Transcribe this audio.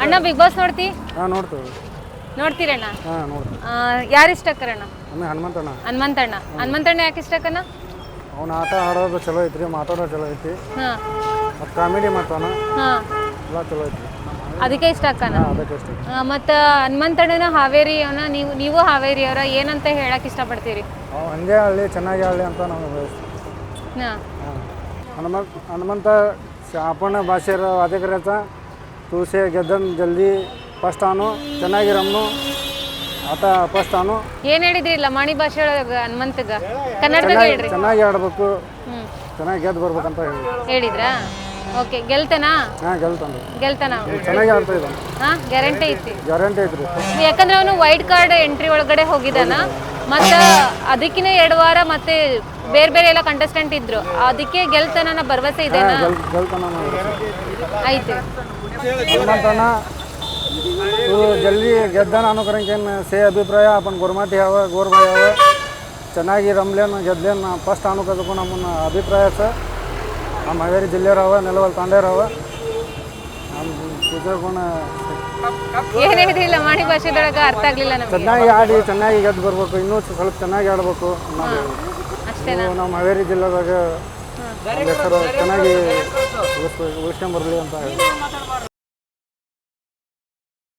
ಅಣ್ಣ big boss ನೋಡ್ತಿ? ಹಾ ನೋಡ್ತೀವಿ. ನೋಡ್ತೀರಣ್ಣ ಹಾ ನೋಡ್ತೀವಿ. ಯಾರು ಇಷ್ಟ ಅಕ್ಕರಣ್ಣ ಹನುಮಂತ ಹನುಮಂತಣ್ಣ ಹನುಮಂತಣ್ಣ ಹನುಮಂತಣ್ಣ ಯಾಕೆ ಇಷ್ಟ ಅಕ್ಕಣ್ಣ ಅವ್ನ ಆಟ ಆಡೋದು ಚಲೋ ಐತ್ರಿ ಮಾತಾಡೋದು ಚಲೋ ಐತಿ. ಹಾ. ಮತ್ತು ಕಾಮಿಡಿ ಮಾಡ್ತಾನ. ಹಾ. ಎಲ್ಲ ಚಲೋ ಐತಿ ಅದಕ್ಕೆ ಇಷ್ಟ ಅಕ್ಕನ ಹಾ ಅದಕ್ಕೆ ಇಷ್ಟ ಮತ್ತು ಹನುಮಂತಣ್ಣನ ಹಾವೇರಿ ಅವನ ನೀವು ನೀವು ಹಾವೇರಿ ಅವರ ಏನಂತ ಹೇಳಕ್ಕೆ ಇಷ್ಟಪಡ್ತೀರಿ? ಅವ್ ಹಂಗೆ ಹಳ್ಳಿ ಚೆನ್ನಾಗಿ ಹಳ್ಳಿ ಅಂತ ನಾನು ಹಾ. ಹಾಂ. ಹನುಮಂತ ಹನುಮಂತ ಶಾಪಣ ಭಾಷೆ ವಾದಕರಾचा ತುಳಸಿ ಗೆದ್ದನ್ ಜಲ್ದಿ ಫಸ್ಟ್ ಆನು ಚೆನ್ನಾಗಿ ರಮ್ನು ಆಟ ಫಸ್ಟ್ ಆನು ಏನ್ ಹೇಳಿದ್ರಿ ಲಮಾಣಿ ಭಾಷೆ ಒಳಗ ಹನುಮಂತಗ? ಕನ್ನಡ ಹೇಳ್ರಿ. ಚೆನ್ನಾಗಿ ಆಡ್ಬೇಕು. ಚೆನ್ನಾಗಿ ಗೆದ್ದು ಬರ್ಬೇಕಂತ ಹೇಳಿ ಹೇಳಿದ್ರಾ? ಓಕೆ ಗೆಲ್ತೇನಾ? ಹಾಂ ಗೆಲ್ತಾನೆ. ಗೆಲ್ತಾನ? ಚೆನ್ನಾಗಿ ಆಡ್ತಾ ಇದ್ದಾನೆ. ಹಾ ಗ್ಯಾರಂಟಿ ಐತಿ. ಗ್ಯಾರಂಟಿ ಐತ್ರಿ. ಯಾಕಂದ್ರೆ ಅವನು ವೈಟ್ ಕಾರ್ಡ್ ಎಂಟ್ರಿ ಒಳಗಡೆ ಹೋಗಿದಾನ ಮತ್ತು ಅದಕ್ಕಿನ ಎರಡು ವಾರ ಮತ್ತೆ ಬೇರೆ ಬೇರೆ ಎಲ್ಲ ಕಂಟೆಸ್ಟೆಂಟ್ ಇದ್ರು. ಅದಕ್ಕೆ ಗೆಲ್ತನ ಭರವಸೆ ಇದೆ ಆಯ್ತು. ಗೆಲ್ತಾना ಜಲ್ದಿ ಗೆದ್ದನ ಗೆದ್ದಾನ ಏನು ಸೇ ಅಭಿಪ್ರಾಯ अपन ಗೋರ್ಮಾಟಿ ಯಾವ ಗೋರ್ಬಾಯ್ ಯಾವ ಚೆನ್ನಾಗಿ ರಮ್ಲೇನ ಗೆದ್ಲೇನ್ ಫಸ್ಟ್ ಅನುಕದಕ್ಕೂ ನಮ್ಮನ್ನ ಅಭಿಪ್ರಾಯ ಸರ್. ನಮ್ಮ ಹಾವೇರಿ ಜಿಲ್ಲೆಯವರವ ನೆಲವಲ್ ತಾಂಡೆಯವರವ ಏನ್ ಹೇಳಿದ್ರಿ ಲಮಾಣಿ ಭಾಷೆದೊಳಗೆ ಅರ್ಥ ಆಗ್ಲಿಲ್ಲ ನಮಗೆ. ಚೆನ್ನಾಗಿ ಆಡಿ ಚೆನ್ನಾಗಿ ಗೆದ್ದು ಬರ್ಬೇಕು. ಇನ್ನೂ ಸ್ವಲ್ಪ ಚೆನ್ನಾಗಿ ಆಡ್ಬೇಕು. ಅಷ್ಟೇನಾ? ನಮ್ಮ ಹಾವೇರಿ ಜಿಲ್ಲೆದಾಗ ಹೆಸರು ಚೆನ್ನಾಗಿ ಉಳಿಸ್ಕೊ ಉಳಿಸ್ಕೊಂಬರ್ಲಿ ಅಂತ ಹೇಳಿ.